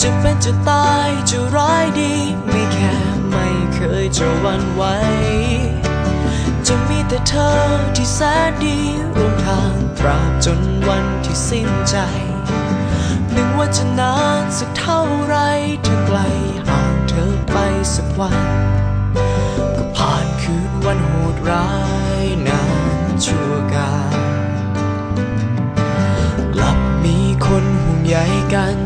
จะเป็นจะตายจะร้ายดี ไม่แค่ไม่เคยจะวันไหวจะมีแต่เธอที่แสนดีร่วมทางตราบจนวันที่สิ้นใจไม่ว่าจะนานสักเท่าไรถ้าไกลห่างเธอไปสักวัน ก็ผ่านคืนวันโหดร้ายนานชั่วกาลกลับมีคนห่วงใยกัน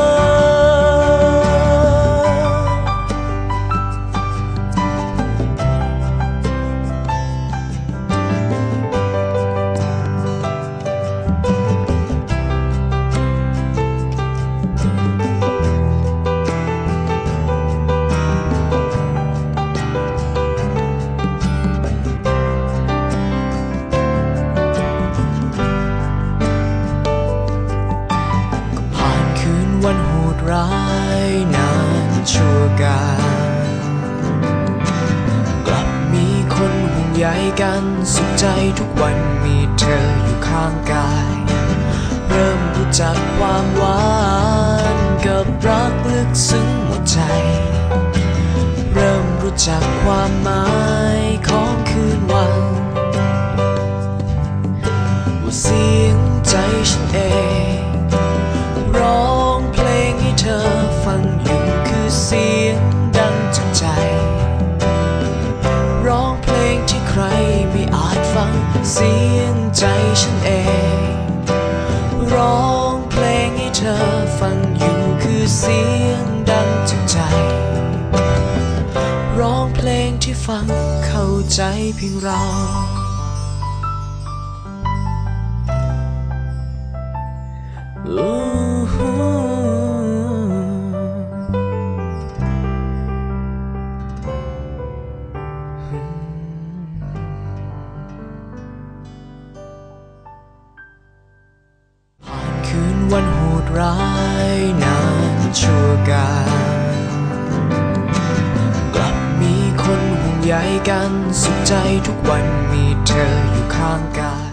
ร้ายนานชั่วกาลกลับมีคนห่วงใยกันสุขใจทุกวันมีเธออยู่ข้างกาย เริ่มรู้จักความหวานกับรักลึกซึ้งหมดใจ เริ่มรู้จักความหมายของคืนวันว่าเสียงใจฉันเอง สียงใจฉันเอง ร้องเพลงให้เธอฟังอยู่คือเสียงดังจากใจ ร้องเพลงที่ฟังเข้าใจเพียงเรา Oh วันโหดร้ายนานชั่วกาลกลับมีคนห่วงใยกันสุขใจทุกวันมีเธออยู่ข้างกาย